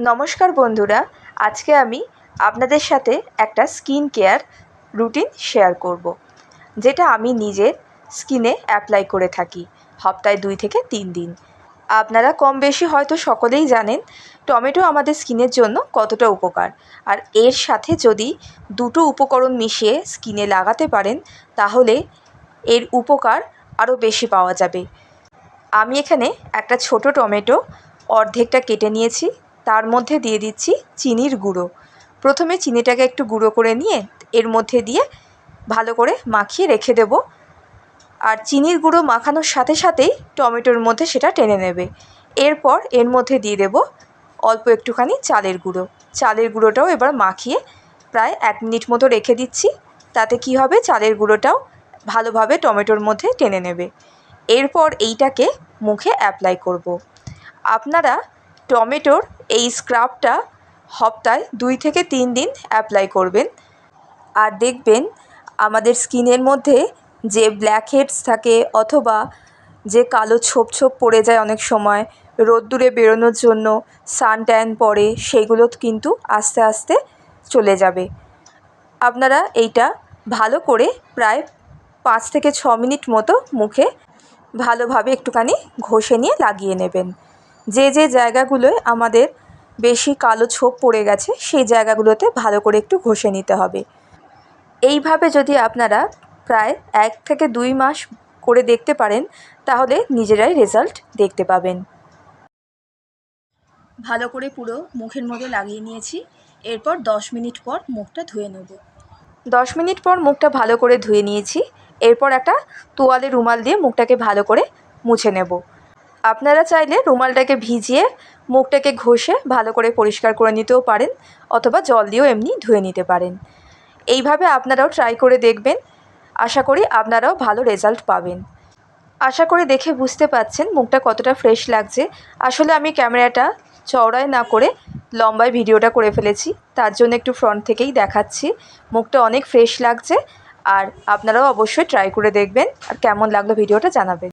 নমস্কার বন্ধুরা, আজকে আমি আপনাদের সাথে একটা স্কিন কেয়ার রুটিন শেয়ার করব। যেটা আমি নিজের স্কিনে অ্যাপ্লাই করে থাকি সপ্তাহে দুই থেকে তিন দিন। আপনারা কম বেশি হয়তো সকলেই জানেন, টমেটো আমাদের স্কিনের জন্য কতটা উপকার। আর এর সাথে যদি দুটো উপকরণ মিশিয়ে স্কিনে লাগাতে পারেন, তাহলে এর উপকার আরও বেশি পাওয়া যাবে। আমি এখানে একটা ছোট টমেটো অর্ধেকটা কেটে নিয়েছি। তার মধ্যে দিয়ে দিচ্ছি চিনির গুঁড়ো। প্রথমে চিনিটাকে একটু গুঁড়ো করে নিয়ে এর মধ্যে দিয়ে ভালো করে মাখিয়ে রেখে দেব। আর চিনির গুঁড়ো মাখানোর সাথে সাথেই টমেটোর মধ্যে সেটা টেনে নেবে। এরপর এর মধ্যে দিয়ে দেব অল্প একটুখানি চালের গুঁড়ো। চালের গুঁড়োটাও এবার মাখিয়ে প্রায় এক মিনিট মতো রেখে দিচ্ছি। তাতে কি হবে? চালের গুঁড়োটাও ভালোভাবে টমেটোর মধ্যে টেনে নেবে। এরপর এইটাকে মুখে অ্যাপ্লাই করব। আপনারা টমেটোর এই স্ক্রাবটা সপ্তাহে দুই থেকে তিন দিন অ্যাপ্লাই করবেন। আর দেখবেন আমাদের স্কিনের মধ্যে যে ব্ল্যাক হেডস থাকে অথবা যে কালো ছোপ ছোপ পড়ে যায় অনেক সময়, রোদ্দুরে বেরোনোর জন্য সান ট্যান পড়ে সেগুলো কিন্তু আস্তে আস্তে চলে যাবে। আপনারা এইটা ভালো করে প্রায় পাঁচ থেকে ছ মিনিট মতো মুখে ভালোভাবে একটুখানি ঘষে নিয়ে লাগিয়ে নেবেন। যে যে জায়গাগুলোয় আমাদের বেশি কালো ছোপ পড়ে গেছে, সেই জায়গাগুলোতে ভালো করে একটু ঘষে নিতে হবে। এইভাবে যদি আপনারা প্রায় এক থেকে দুই মাস করে দেখতে পারেন, তাহলে নিজেরাই রেজাল্ট দেখতে পাবেন। ভালো করে পুরো মুখের মধ্যে লাগিয়ে নিয়েছি, এরপর দশ মিনিট পর মুখটা ধুয়ে নেব। দশ মিনিট পর মুখটা ভালো করে ধুয়ে নিয়েছি, এরপর একটা তোয়ালে রুমাল দিয়ে মুখটাকে ভালো করে মুছে নেব। আপনারা চাইলে রুমালটাকে ভিজিয়ে মুখটাকে ঘষে ভালো করে পরিষ্কার করে নিতেও পারেন অথবা জল দিয়েও এমনি ধুয়ে নিতে পারেন। এইভাবে আপনারাও ট্রাই করে দেখবেন। আশা করি আপনারাও ভালো রেজাল্ট পাবেন। আশা করি দেখে বুঝতে পাচ্ছেন মুখটা কতটা ফ্রেশ লাগছে। আসলে আমি ক্যামেরাটা চওড়ায় না করে লম্বায় ভিডিওটা করে ফেলেছি। তার জন্য একটু ফ্রন্ট থেকেই দেখাচ্ছি। মুখটা অনেক ফ্রেশ লাগছে। আর আপনারাও অবশ্যই ট্রাই করে দেখবেন। আর কেমন লাগল ভিডিওটা জানাবেন।